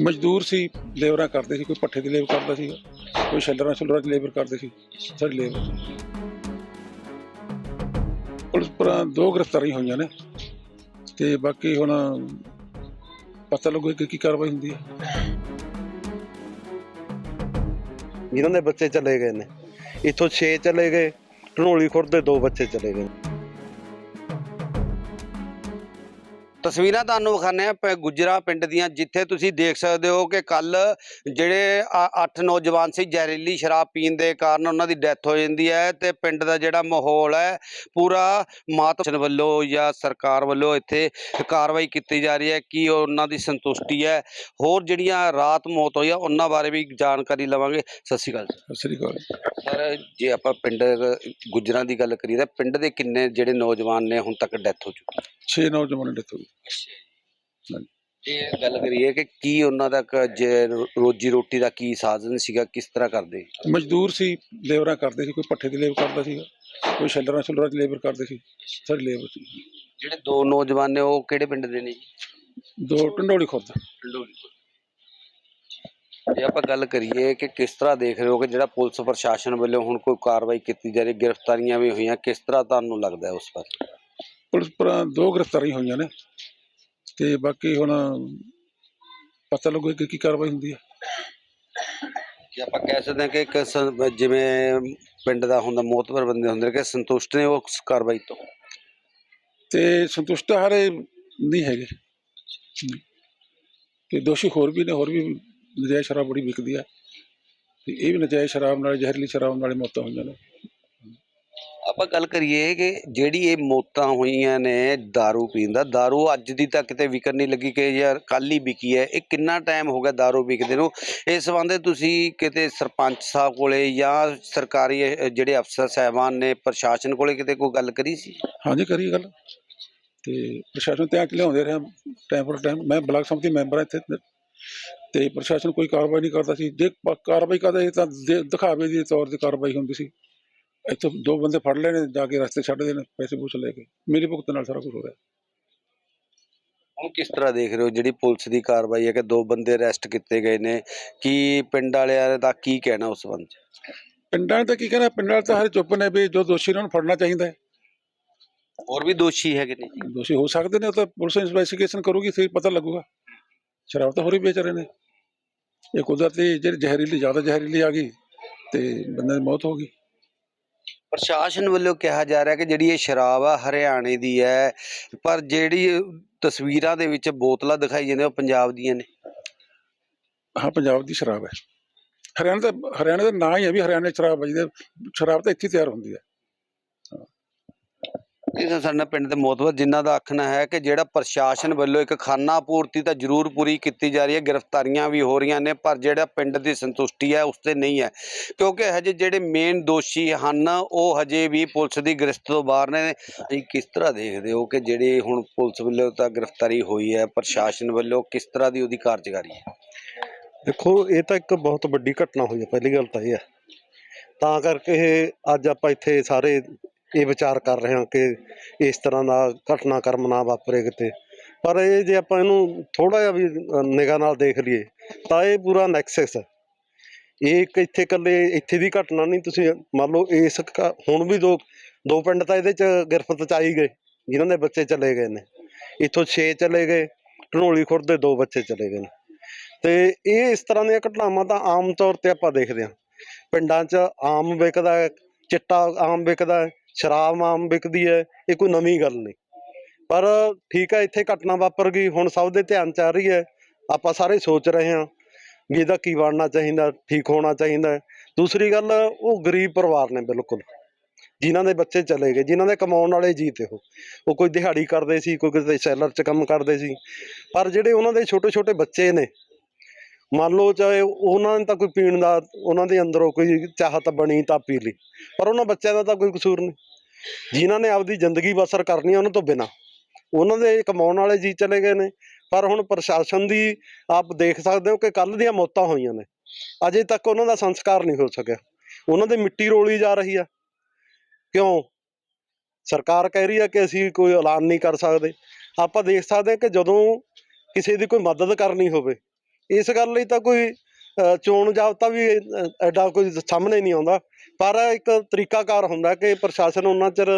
ਮਜ਼ਦੂਰ ਸੀ ਲੇਬਰਾਂ ਕਰਦੇ ਸੀ, ਕੋਈ ਪੱਠੇ ਦੀ ਲੇਬਰ ਕਰਦਾ ਸੀ, ਕੋਈ ਸ਼ੈਲਰਾਂ ਸ਼ੁਲਰਾਂ ਦੀ ਲੇਬਰ ਕਰਦੇ ਸੀ, ਸਾਡੀ ਲੇਬਰ ਪੁਲਿਸ ਪਰ ਦੋ ਗ੍ਰਿਫਤਾਰੀਆਂ ਹੋਈਆਂ ਨੇ, ਤੇ ਬਾਕੀ ਹੁਣ ਪਤਾ ਲੱਗੂ ਕਿ ਕੀ ਕਾਰਵਾਈ ਹੁੰਦੀ ਹੈ। ਜਿਨ੍ਹਾਂ ਦੇ ਬੱਚੇ ਚਲੇ ਗਏ ਨੇ। ਇੱਥੋਂ 6 ਚਲੇ ਗਏ ਢਨੋਲੀ ਖੁਰਦ ਦੇ ਦੋ ਬੱਚੇ ਚਲੇ ਗਏ। ਤਸਵੀਰਾਂ ਤੁਹਾਨੂੰ ਵਿਖਾਣੇ ਆ ਪ- ਗੁੱਜਰਾ ਪਿੰਡ ਦੀਆਂ ਜਿੱਥੇ ਤੁਸੀਂ ਦੇਖ ਸਕਦੇ ਹੋ ਕਿ ਕੱਲ ਜਿਹੜੇ ਅੱਠ ਨੌਜਵਾਨ ਸੀ ਜ਼ਹਿਰੀਲੀ ਸ਼ਰਾਬ ਪੀਣ ਦੇ ਕਾਰਨ ਉਹਨਾਂ ਦੀ ਡੈਥ ਹੋ ਜਾਂਦੀ ਹੈ ਤੇ ਪਿੰਡ ਦਾ ਜਿਹੜਾ ਮਾਹੌਲ ਹੈ ਪੂਰਾ ਮਾਤਮ ਵੱਲੋਂ ਜਾਂ ਸਰਕਾਰ ਵੱਲੋਂ ਇੱਥੇ ਕਾਰਵਾਈ ਕੀਤੀ ਜਾ ਰਹੀ ਹੈ ਕਿ ਉਹਨਾਂ ਦੀ ਸੰਤੁਸ਼ਟੀ ਹੈ। ਹੋਰ ਜਿਹੜੀਆਂ ਰਾਤ ਮੌਤ ਹੋਈ ਆ ਉਹਨਾਂ ਬਾਰੇ ਵੀ ਜਾਣਕਾਰੀ ਲਵਾਂਗੇ। ਸਤਿ ਸ਼੍ਰੀ ਅਕਾਲ ਸਤਿ ਸ੍ਰੀ ਅਕਾਲ ਸਰ ਜੇ ਆਪਾਂ ਪਿੰਡ ਗੁੱਜਰਾਂ ਦੀ ਗੱਲ ਕਰੀਏ ਤਾਂ ਪਿੰਡ ਦੇ ਕਿੰਨੇ ਜਿਹੜੇ ਨੌਜਵਾਨ ਨੇ ਹੁਣ ਤੱਕ ਡੈਥ ਹੋ ਚੁੱਕੀ? 6 ਨੌਜਵਾਨਾਂ death ਹੋ ਗਈ। ਹਾਂਜੀ। ਇਹ ਗੱਲ ਕਰੀਏ ਕਿ ਕੀ ਉਹਨਾਂ ਦਾ ਕ- ਜੇ ਰੋ- ਰੋਜੀ ਰੋਟੀ ਦਾ ਕੀ ਸਾਧਨ ਸੀਗਾ ਕਿਸ ਤਰ੍ਹਾਂ ਕਰਦੇ? ਮਜ਼ਦੂਰ ਸੀ ਲੇਬਰਾਂ ਕਰਦੇ ਸੀ ਕੋਈ ਪੱਠੇ ਦੀ ਲੇਬਰ ਕਰਦਾ ਸੀ ਕੋਈ ਸ਼ੈਲਰਾਂ ਸ਼ੁਲਰਾਂ ਦੀ ਲੇਬਰ ਕਰਦੇ ਸੀ ਸਾਡੀ ਲੇਬਰ ਸੀ। ਜਿਹੜੇ ਦੋ ਨੌਜਵਾਨ ਨੇ ਉਹ ਕਿਹੜੇ ਪਿੰਡ ਦੇ ਨੇ ਜੀ? ਦੋ ਟੰਡੋਲੀ ਖੁਰਦ। ਜੇ ਆਪਾਂ ਗੱਲ ਕਰੀਏ ਕਿ ਕਿਸ ਤਰ੍ਹਾਂ ਦੇਖ ਰਹੇ ਹੋ ਕਿ ਜਿਹੜਾ ਪੁਲਿਸ ਪ੍ਰਸ਼ਾਸਨ ਵੱਲੋਂ ਹੁਣ ਕੋਈ ਕਾਰਵਾਈ ਕੀਤੀ ਜਾ ਰਹੀ ਗ੍ਰਿਫਤਾਰੀਆਂ ਵੀ ਹੋਈਆਂ ਕਿਸ ਤਰ੍ਹਾਂ ਤੁਹਾਨੂੰ ਲੱਗਦਾ ਹੈ ਉਸ ਬਾਰੇ? ਪੁਲਿਸ ਪਰ ਦੋ ਗ੍ਰਿਫਤਾਰੀਆਂ ਹੋਈਆਂ ਨੇ ਤੇ ਬਾਕੀ ਹੁਣ ਪਤਾ ਲੱਗੂ ਕਿ ਕੀ ਕਾਰਵਾਈ ਹੁੰਦੀ ਹੈ। ਜੇ ਆਪਾਂ ਕਹਿ ਸਕਦੇ ਹਾਂ ਕਿ ਇੱਕ ਸ- ਜਿਵੇਂ ਪਿੰਡ ਦਾ ਹੁੰਦਾ ਮੋਤਬਰ ਬੰਦੇ ਹੁੰਦੇ ਨੇ ਕਿ ਸੰਤੁਸ਼ਟ ਨੇ ਉਸ ਕਾਰਵਾਈ ਤੋਂ? ਤੇ ਸੰਤੁਸ਼ਟ ਹਾਰੇ ਨਹੀਂ ਹੈਗੇ। ਤੇ ਦੋਸ਼ੀ ਹੋਰ ਵੀ ਨੇ ਹੋਰ ਵੀ ਨਜਾਇਜ਼ ਸ਼ਰਾਬ ਬੜੀ ਵਿਕਦੀ ਹੈ ਤੇ ਇਹ ਵੀ ਨਜਾਇਜ਼ ਸ਼ਰਾਬ ਨਾਲ ਜ਼ਹਿਰੀਲੀ ਸ਼ਰਾਬ ਨਾਲ ਹੀ ਮੌਤਾਂ ਹੋਈਆਂ ਨੇ। ਆਪਾਂ ਗੱਲ ਕਰੀਏ ਕਿ ਜਿਹੜੀ ਇਹ ਮੌਤਾਂ ਹੋਈਆਂ ਨੇ दारू ਪੀਣ ਦਾ दारू ਅੱਜ ਦੀ ਤਾਂ ਕਿਤੇ ਵਿਕਣ ਨਹੀਂ ਲੱਗੀ ਕਿ ਯਾਰ ਕੱਲ ਹੀ ਵਿਕੀ ਹੈ ਇਹ ਕਿੰਨਾ ਟਾਈਮ ਹੋ ਗਿਆ दारू ਵਿਕਦੇ ਨੂੰ ਇਸ ਸੰਬੰਧੇ ਤੁਸੀਂ ਕਿਤੇ ਸਰਪੰਚ ਸਾਹਿਬ ਕੋਲੇ ਜਾਂ ਸਰਕਾਰੀ ਅਹ, ਜਿਹੜੇ ਅਫਸਰ ਸਾਹਿਬਾਨ ਨੇ ਪ੍ਰਸ਼ਾਸਨ ਕੋਲੇ ਕਿਤੇ ਕੋਈ ਗੱਲ ਕਰੀ ਸੀ ਹਾਂਜੀ ਕਰੀ ਗੱਲ ਤੇ ਪ੍ਰਸ਼ਾਸਨ ਧਿਆਨ ਚ ਲਿਆਉਂਦੇ ਰਹੇ ਟਾਈਮ ਪਰ ਟਾਈਮ ਮੈਂ ਬਲਾਕ ਸਮਿਤੀ ਮੈਂਬਰ ਹਾਂ ਇੱਥੇ ਤੇ ਪ੍ਰਸ਼ਾਸਨ ਕੋਈ ਕਾਰਵਾਈ ਨਹੀਂ ਕਰਦਾ ਸੀ ਜੇ ਪ- ਕਾਰਵਾਈ ਕਰਦਾ ਸੀ ਤਾਂ ਦੇ- ਦਿਖਾਵੇ ਦੀ ਤੌਰ ਤੇ ਕਾਰਵਾਈ ਹੁੰਦੀ ਸੀ ਇੱਥੋਂ ਦੋ ਬੰਦੇ ਫੜ ਲੈਣੇ ਜਾ ਕੇ ਰਸਤੇ ਛੱਡ ਦੇਣੇ ਪੈਸੇ ਪੂਸੇ ਲੈ ਕੇ। ਮੇਰੀ ਭੁਗਤ ਨਾਲ ਸਾਰਾ ਕੁਝ ਹੋ ਰਿਹਾ। ਹੁਣ ਕਿਸ ਤਰ੍ਹਾਂ ਦੇਖ ਰਹੇ ਹੋ ਜਿਹੜੀ ਪੁਲਿਸ ਦੀ ਕਾਰਵਾਈ ਹੈ ਕਿ ਦੋ ਬੰਦੇ ਅਰੈਸਟ ਕੀਤੇ ਗਏ ਨੇ ਕੀ ਪਿੰਡ ਵਾਲਿਆਂ ਦਾ ਕੀ ਕਹਿਣਾ ਉਸ ਸੰਬੰਧ 'ਚ? ਪਿੰਡਾਂ ਤਾਂ ਕੀ ਕਹਿਣਾ ਪਿੰਡਾਂ ਤਾਂ ਹਰੇ ਚੁੱਪ ਨੇ ਵੀ ਜੋ ਦੋਸ਼ੀ ਨੇ ਫੜਨਾ ਚਾਹੀਦਾ ਹੈ। ਹੋਰ ਵੀ ਦੋਸ਼ੀ ਹੈਗੇ ਨੇ ਦੋਸ਼ੀ ਹੋ ਸਕਦੇ ਨੇ ਉਹ ਤਾਂ ਪੁਲਿਸ ਇਨਵੈਸਟੀਗੇਸ਼ਨ ਕਰੂਗੀ ਫਿਰ ਪਤਾ ਲੱਗੂਗਾ। ਸ਼ਰਾਬ ਤਾਂ ਹੋਰ ਹੀ ਵੇਚ ਰਹੇ ਨੇ। ਇਹ ਕੁਦਰਤੀ ਜਿਹੜੀ ਜ਼ਹਿਰੀਲੀ ਜ਼ਿਆਦਾ ਜ਼ਹਿਰੀਲੀ ਆ ਗਈ ਤੇ ਬੰਦੇ ਦੀ ਮੌਤ ਹੋ ਗਈ। ਪ੍ਰਸ਼ਾਸਨ ਵੱਲੋਂ ਕਿਹਾ ਜਾ ਰਿਹਾ ਕਿ ਜਿਹੜੀ ਇਹ ਸ਼ਰਾਬ ਆ ਹਰਿਆਣੇ ਦੀ ਹੈ, ਪਰ ਜਿਹੜੀ ਤਸਵੀਰਾਂ ਦੇ ਵਿੱਚ ਬੋਤਲਾਂ ਦਿਖਾਈ ਜਾਂਦੀਆਂ, ਉਹ ਪੰਜਾਬ ਦੀਆਂ ਨੇ। ਹਾਂ, ਪੰਜਾਬ ਦੀ ਸ਼ਰਾਬ ਹੈ। ਹਰਿਆਣਾ ਦਾ ਹਰਿਆਣਾ ਦਾ ਨਾਂ ਹੀ ਹੈ ਵੀ ਹਰਿਆਣੇ ਸ਼ਰਾਬ ਹੈ ਜਿਹਦੇ ਸ਼ਰਾਬ ਤਾਂ ਇੱਥੇ ਤਿਆਰ ਹੁੰਦੀ ਹੈ। ਇਹ ਤਾਂ ਸਾਡਾ ਪਿੰਡ ਦੇ ਮੋਤਬਰ ਜਿਨ੍ਹਾਂ ਦਾ ਆਖਣਾ ਹੈ ਕਿ ਜਿਹੜਾ ਪ੍ਰਸ਼ਾਸਨ ਵੱਲੋਂ ਇੱਕ ਖਾਨਾ ਪੂਰਤੀ ਤਾਂ ਜ਼ਰੂਰ ਪੂਰੀ ਕੀਤੀ ਜਾ ਰਹੀ ਹੈ, ਗ੍ਰਿਫਤਾਰੀਆਂ ਵੀ ਹੋ ਰਹੀਆਂ ਨੇ, ਪਰ ਜਿਹੜਾ ਪਿੰਡ ਦੀ ਸੰਤੁਸ਼ਟੀ ਹੈ ਉਸ ਤੇ ਨਹੀਂ ਹੈ। ਕਿਉਂਕਿ ਹਜੇ ਜਿਹੜੇ ਮੇਨ ਦੋਸ਼ੀ ਹਨ, ਉਹ ਹਜੇ ਵੀ ਪੁਲਿਸ ਦੀ ਗ੍ਰਿਫਤ ਤੋਂ ਬਾਹਰ ਨੇ। ਤੁਸੀਂ ਕਿਸ ਤਰ੍ਹਾਂ ਦੇਖਦੇ ਹੋ ਕਿ ਜਿਹੜੀ ਹੁਣ ਪੁਲਿਸ ਵੱਲੋਂ ਤਾਂ ਗ੍ਰਿਫਤਾਰੀ ਹੋਈ ਹੈ, ਪ੍ਰਸ਼ਾਸਨ ਵੱਲੋਂ ਕਿਸ ਤਰ੍ਹਾਂ ਦੀ ਉਹਦੀ ਕਾਰਜਕਾਰੀ ਹੈ? ਦੇਖੋ, ਇਹ ਤਾਂ ਇੱਕ ਬਹੁਤ ਵੱਡੀ ਘਟਨਾ ਹੋਈ ਹੈ, ਪਹਿਲੀ ਗੱਲ ਤਾਂ ਇਹ ਹੈ। ਤਾਂ ਕਰਕੇ ਇਹ ਅੱਜ ਆਪਾਂ ਇੱਥੇ ਸਾਰੇ ਇਹ ਵਿਚਾਰ ਕਰ ਰਹੇ ਹਾਂ ਕਿ ਇਸ ਤਰ੍ਹਾਂ ਦਾ ਘਟਨਾਕ੍ਰਮ ਨਾ ਵਾਪਰੇ ਕਿਤੇ। ਪਰ ਇਹ ਜੇ ਆਪਾਂ ਇਹਨੂੰ ਥੋੜਾ ਜਿਹਾ ਵੀ ਨਿਗਾਹ ਨਾਲ ਦੇਖ ਲਈਏ, ਤਾਂ ਇਹ ਪੂਰਾ ਨੈਕਸਸ ਹੈ। ਇਹ ਇੱਕ ਇੱਥੇ ਇਕੱਲੇ, ਇੱਥੇ ਦੀ ਘਟਨਾ ਨਹੀਂ, ਤੁਸੀਂ ਮੰਨ ਲਓ ਇਸ ਹੁਣ ਵੀ ਦੋ ਦੋ ਪਿੰਡ ਤਾਂ ਇਹਦੇ ਚ ਗ੍ਰਿਫਤ ਚ ਆਈ ਗਏ, ਜਿਨ੍ਹਾਂ ਦੇ ਬੱਚੇ ਚਲੇ ਗਏ ਨੇ। ਇੱਥੋਂ 6 ਚਲੇ ਗਏ ਢਨੋਲੀ ਖੁਰਦ ਦੇ ਦੋ ਬੱਚੇ ਚਲੇ ਗਏ ਨੇ। ਤੇ ਇਹ ਇਸ ਤਰ੍ਹਾਂ ਦੀਆਂ ਘਟਨਾਵਾਂ ਤਾਂ ਆਮ ਤੌਰ ਤੇ ਆਪਾਂ ਦੇਖਦੇ ਹਾਂ। ਪਿੰਡਾਂ 'ਚ ਆਮ ਵਿਕਦਾ ਚਿੱਟਾ ਆਮ ਵਿਕਦਾ ਸ਼ਰਾਬ ਆਮ ਵਿਕਦੀ ਹੈ, ਇਹ ਕੋਈ ਨਵੀਂ ਗੱਲ ਨਹੀਂ। ਪਰ ਠੀਕ ਹੈ, ਇੱਥੇ ਘਟਨਾ ਵਾਪਰ ਗਈ, ਹੁਣ ਸਭ ਦੇ ਧਿਆਨ 'ਚ ਆ ਰਹੀ ਹੈ। ਆਪਾਂ ਸਾਰੇ ਸੋਚ ਰਹੇ ਹਾਂ ਵੀ ਇਹਦਾ ਕੀ ਬਣਨਾ ਚਾਹੀਦਾ, ਠੀਕ ਹੋਣਾ ਚਾਹੀਦਾ। ਦੂਸਰੀ ਗੱਲ, ਉਹ ਗਰੀਬ ਪਰਿਵਾਰ ਨੇ ਬਿਲਕੁਲ, ਜਿਨ੍ਹਾਂ ਦੇ ਬੱਚੇ ਚਲੇ ਗਏ, ਜਿਨ੍ਹਾਂ ਦੇ ਕਮਾਉਣ ਵਾਲੇ ਜੀ ਤੇ ਉਹ ਉਹ ਕੋਈ ਦਿਹਾੜੀ ਕਰਦੇ ਸੀ, ਕੋਈ ਕਿਤੇ ਸੈਲਰ 'ਚ ਕੰਮ ਕਰਦੇ ਸੀ। ਪਰ ਜਿਹੜੇ ਉਹਨਾਂ ਦੇ ਛੋਟੇ ਛੋਟੇ ਬੱਚੇ ਨੇ ਮੰਨ ਲਓ ਚਾਹੇ ਉਹਨਾਂ ਨੇ ਤਾਂ ਕੋਈ ਪੀਣ ਦਾ, ਉਹਨਾਂ ਦੇ ਅੰਦਰੋਂ ਕੋਈ ਚਾਹਤ ਬਣੀ ਤਾਂ ਪੀ ਲਈ। ਪਰ ਉਹਨਾਂ ਬੱਚਿਆਂ ਦਾ ਤਾਂ ਕੋਈ ਕਸੂਰ ਨਹੀਂ। ਜਿਨ੍ਹਾਂ ਨੇ ਆਪਦੀ ਜ਼ਿੰਦਗੀ ਬਸਰ ਕਰਨੀ ਆ ਉਹਨਾਂ ਤੋਂ ਬਿਨਾ। ਉਹਨਾਂ ਦੇ ਕਮਾਉਣ ਵਾਲੇ ਜੀ ਚਲੇ ਗਏ ਨੇ। ਪਰ ਹੁਣ ਪ੍ਰਸ਼ਾਸਨ ਦੀ ਆਪ ਦੇਖ ਸਕਦੇ ਹੋ ਕਿ ਕੱਲ ਦੀਆਂ ਮੌਤਾਂ ਹੋਈਆਂ ਨੇ। ਅਜੇ ਤੱਕ ਉਹਨਾਂ ਦਾ ਸੰਸਕਾਰ ਨਹੀਂ ਹੋ ਸਕਿਆ। ਉਹਨਾਂ ਦੇ ਮਿੱਟੀ ਰੋਲੀ ਜਾ ਰਹੀ ਆ। ਕਿਉਂ? ਸਰਕਾਰ ਕਹਿ ਰਹੀ ਆ ਕਿ ਅਸੀਂ ਕੋਈ ਐਲਾਨ ਨਹੀਂ ਕਰ ਸਕਦੇ। ਆਪਾਂ ਦੇਖ ਸਕਦੇ ਹਾਂ ਕਿ ਜਦੋਂ ਕਿਸੇ ਦੀ ਕੋਈ ਮਦਦ ਕਰਨੀ ਹੋਵੇ ਇਸ ਗੱਲ ਲਈ ਤਾਂ ਕੋਈ ਚੋਣ ਜਾਬਤਾ ਵੀ ਐਡਾ ਕੋਈ ਸਾਹਮਣੇ ਨਹੀਂ ਆਉਂਦਾ। ਪਰ ਇੱਕ ਤਰੀਕਾਕਾਰ ਹੁੰਦਾ ਕਿ ਪ੍ਰਸ਼ਾਸਨ ਉਹਨਾਂ ਚਿਰ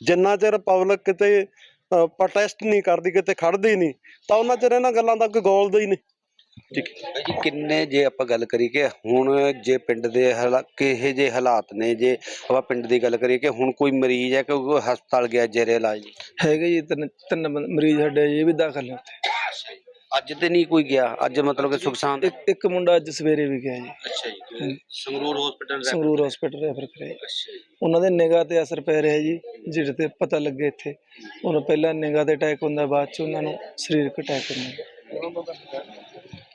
ਜਿੰਨਾ ਚਿਰ ਪਬਲਿਕ ਕਿਤੇ ਪ੍ਰੋਟੈਸਟ ਨਹੀਂ ਕਰਦੀ ਕਿਤੇ ਖੜਦੀ ਨਹੀਂ ਤਾਂ ਉਹਨਾਂ ਚਿਰ ਇਹਨਾਂ ਗੱਲਾਂ ਦਾ ਕੋਈ ਗੌਲਦਾ ਹੀ ਨਹੀਂ। ਜੀ ਕਿੰਨੇ ਜੇ ਆਪਾਂ ਗੱਲ ਕਰੀਏ ਕਿ ਹੁਣ ਜੇ ਪਿੰਡ ਦੇ ਹਾਲਾ- ਕਿਹੇ ਜੇ ਹਾਲਾਤ ਨੇ ਜੇ ਆਪਾਂ ਪਿੰਡ ਦੀ ਗੱਲ ਕਰੀਏ ਕਿ ਹੁਣ ਕੋਈ ਮਰੀਜ਼ ਹੈ ਕਿ ਹਸਪਤਾਲ ਗਿਆ ਜੇਰੇ ਇਲਾਜ ਹੈਗੇ ਜੀ ਤਿੰਨ ਤਿੰਨ ਮਰੀਜ਼ ਸਾਡੇ ਇਹ ਵੀ ਦਾਖਲ ਨੇ ਉੱਥੇ। ਅੱਜ ਤੇ ਨਹੀਂ ਕੋਈ ਗਿਆ। ਅੱਜ ਮਤਲਬ ਕਿ ਸੁਖਸਾਨ ਇੱਕ ਇੱਕ ਮੁੰਡਾ ਅੱਜ ਸਵੇਰੇ ਵੀ ਗਿਆ ਜੀ। ਅੱਛਾ ਜੀ Sangrur hospital Sangrur hospital refer ਕਰਿਆ। ਅੱਛਾ ਜੀ। ਉਹਨਾਂ ਦੇ ਨਿਗਾਹ ਤੇ ਅਸਰ ਪੈ ਰਿਹਾ ਜੀ ਜਿਹੜੇ ਤੇ ਪਤਾ ਲੱਗੇ ਇੱਥੇ। ਉਹਨਾਂ ਪਹਿਲਾਂ ਨਿਗਾਹ ਤੇ ਅਟੈਕ ਹੁੰਦਾ ਬਾਅਦ ਚ ਉਹਨਾਂ ਨੂੰ ਸਰੀਰਕ ਅਟੈਕ ਹੁੰਦਾ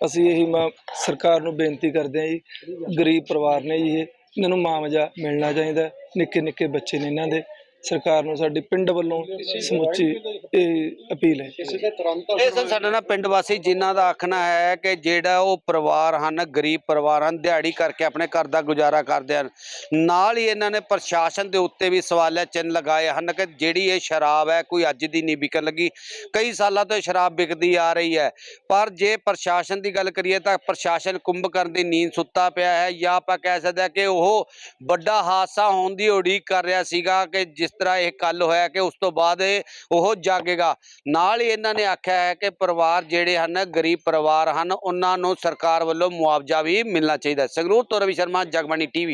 ਅਸੀਂ ਇਹੀ ਮਾ ਸਰਕਾਰ ਨੂੰ ਬੇਨਤੀ ਕਰਦੇ ਹਾਂ ਜੀ ਗਰੀਬ ਪਰਿਵਾਰ ਨੇ ਜੀ ਇਹ। ਇਹਨਾਂ ਨੂੰ ਮੁਆਵਜ਼ਾ ਮਿਲਣਾ ਚਾਹੀਦਾ ਨਿੱਕੇ ਨਿੱਕੇ ਬੱਚੇ ਨੇ ਇਹਨਾਂ ਦੇ। ਸਰਕਾਰ ਨੂੰ, ਸਾਡੇ ਪਿੰਡ ਵੱਲੋਂ ਸਮੁੱਚੀ ਇਹ ਅਪੀਲ ਹੈ। ਇਹ ਸਭ ਸਾਡੇ ਨਾਲ ਪਿੰਡ ਵਾਸੀ ਜਿਨ੍ਹਾਂ ਦਾ ਆਖਣਾ ਹੈ ਕਿ ਜਿਹੜਾ ਉਹ ਪਰਿਵਾਰ ਹਨ, ਗਰੀਬ ਪਰਿਵਾਰ ਹਨ, ਦਿਹਾੜੀ ਕਰਕੇ ਆਪਣੇ ਘਰ ਦਾ ਗੁਜ਼ਾਰਾ ਕਰਦੇ ਹਨ। ਨਾਲ ਹੀ ਇਹਨਾਂ ਨੇ ਪ੍ਰਸ਼ਾਸਨ ਦੇ ਉੱਤੇ ਵੀ ਸਵਾਲਿਆ ਚਿੰਨ੍ਹ ਲਗਾਏ ਹਨ ਕਿ ਜਿਹੜੀ ਇਹ ਸ਼ਰਾਬ ਹੈ, ਕੋਈ ਅੱਜ ਦੀ ਨਹੀਂ ਵਿਕਣ ਲੱਗੀ। ਕਈ ਸਾਲਾਂ ਤੋਂ ਇਹ ਸ਼ਰਾਬ ਵਿਕਦੀ ਆ ਰਹੀ ਹੈ। ਪਰ ਜੇ ਪ੍ਰਸ਼ਾਸਨ ਦੀ ਗੱਲ ਕਰੀਏ ਤਾਂ ਪ੍ਰਸ਼ਾਸਨ ਕੁੰਭਕਰਨ ਦੀ ਨੀਂਦ ਸੁੱਤਾ ਪਿਆ ਹੈ ਜਾਂ ਆਪਾਂ ਕਹਿ ਸਕਦੇ ਹਾਂ ਕਿ ਉਹ ਵੱਡਾ ਹਾਦਸਾ ਹੋਣ ਦੀ ਉਡੀਕ ਕਰ ਰਿਹਾ ਸੀਗਾ ਕਿ ਜਿਸ ਤਰ੍ਹਾਂ ਇਹ ਕੱਲ ਹੋਇਆ ਕਿ ਉਸ ਤੋਂ ਬਾਅਦ ਉਹ ਜਾਗੇਗਾ। ਨਾਲ ਹੀ ਇਹਨਾਂ ਨੇ ਆਖਿਆ ਹੈ ਕਿ ਪਰਿਵਾਰ ਜਿਹੜੇ ਹਨ, ਗਰੀਬ ਪਰਿਵਾਰ ਹਨ, ਉਹਨਾਂ ਨੂੰ ਸਰਕਾਰ ਵੱਲੋਂ ਮੁਆਵਜ਼ਾ ਵੀ ਮਿਲਣਾ ਚਾਹੀਦਾ ਸੰਗਰੂਰ ਤੋਂ ਰਵੀ ਸ਼ਰਮਾ ਜਗਬਾਣੀ ਟੀਵੀ।